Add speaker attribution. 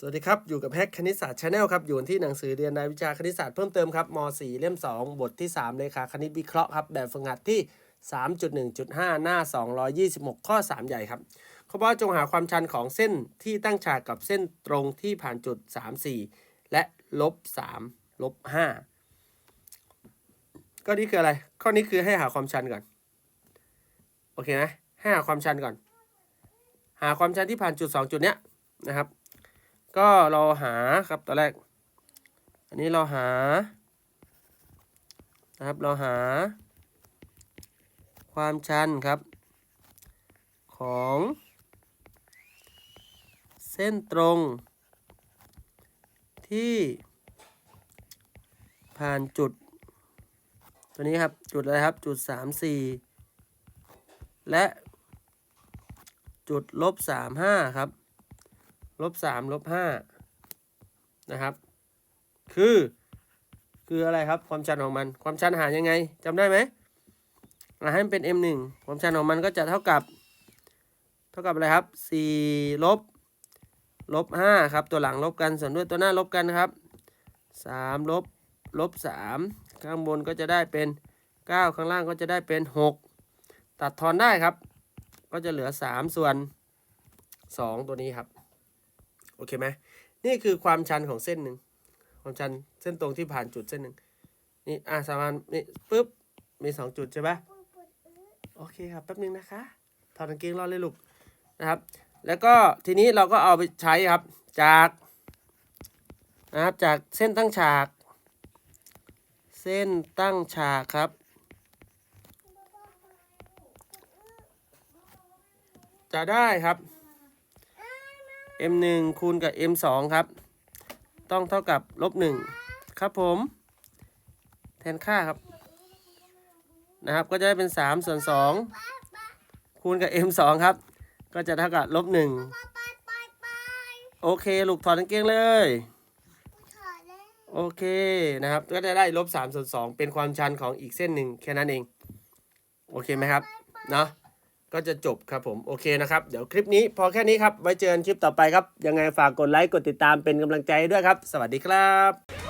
Speaker 1: สวัสดีครับ อยู่กับแฮกคณิตศาสตร์ชาแนลครับ อยู่ที่หนังสือเรียนรายวิชาคณิตศาสตร์เพิ่มเติมครับม .4 เล่ม 2 บทที่ 3 เลขาคณิตวิเคราะห์ครับ แบบฝึกหัดที่ 3.1.5 หน้า 226 ข้อ 3 ใหญ่ครับเขาบอกจงหาความชันของเส้นที่ตั้งฉากกับเส้นตรงที่ผ่านจุด 3 4 และลบ3ลบ5ก็นี่คืออะไร ข้อนี้คือให้หาความชันก่อน โอเคไหมให้หาความชันก่อน หาความชันที่ผ่านจุด 2 จุดเนี้ยนะครับ ก็เราหาครับตอนแรก อันนี้เราหานะครับเราหา ความชันครับ ของ เส้นตรง ที่ ผ่านจุด ตัวนี้ครับจุดอะไรครับจุด 3 4 และจุดลบ3 5 ครับ ลบสามลบห้านะครับ คือ คืออะไรครับความชันของมัน ความชันหายังไงจำได้ไหมอ่าให้มันเป็น m 1 ความชันของมันก็จะเท่ากับ เท่ากับอะไรครับสี่ลบลบห้าครับ ตัวหลังลบกันส่วนด้วยตัวหน้าลบกันครับสามลบลบสามข้างบนก็จะได้เป็นเก้าข้างล่างก็จะได้เป็นหกตัดทอนได้ครับ ก็จะเหลือสามส่วนสองตัวนี้ครับ โอเคไหมนี่คือความชันของเส้นหนึ่งความชันเส้นตรงที่ผ่านจุดเส้นหนึ่งนี่อะสามานนี่ปุ๊บมีสองจุดใช่ปะโอเคครับแป๊บนึงนะคะถอดกางเกงรอเลยลูกนะครับ แล้วก็ทีนี้เราก็เอาไปใช้ครับจากนะครับจากเส้นตั้งฉาก เส้นตั้งฉากครับจะได้ครับ m 1 คูณกับ m 2 ครับ ต้องเท่ากับลบ1ครับผม แทนค่าครับ นะครับ ก็จะได้เป็น 3 ส่วน 2 คูณกับ m 2 ครับ ก็จะเท่ากับลบ1โอเค ลูกถอดกางเกงเลย โอเคนะครับ ก็จะได้ลบ3ส่วน2เป็นความชันของอีกเส้นหนึ่งแค่นั้นเอง โอเคไหมครับ เนาะ ก็จะจบครับผมโอเคนะครับ เดี๋ยวคลิปนี้พอแค่นี้ครับ ไว้เจอกันคลิปต่อไปครับ ยังไงฝากกดไลค์กดติดตามเป็นกำลังใจด้วยครับ สวัสดีครับ